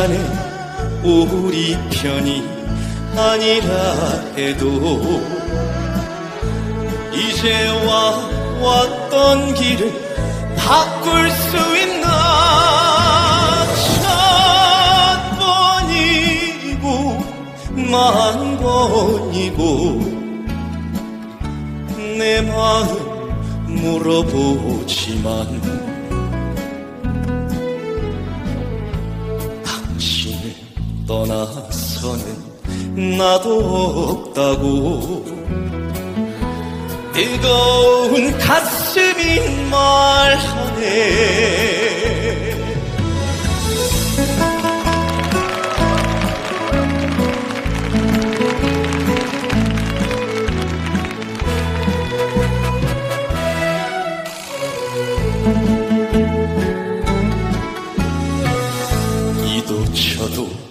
시간은 우리 편이 아니라 해도 이제와 왔던 길을 바꿀 수 있나? 천 번이고 만 번이고 내 마음 물어보지만 떠나서는 나도 없다고. 뜨거운 가슴이 말하네. 이도 저도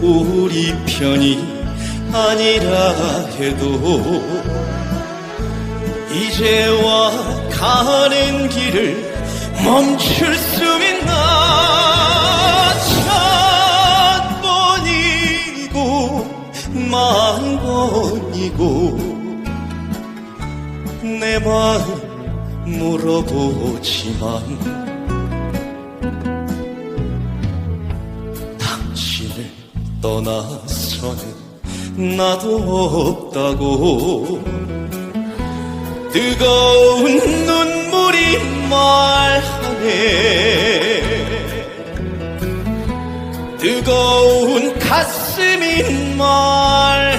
우리 편이 아니라 해도 이제와 가는 길을 멈출 수 있나 천 번이고 만 번이고 내 마음 물어보지만 떠나서는 나도 없다고. 뜨거운 눈물이 말하네. 뜨거운 가슴이 말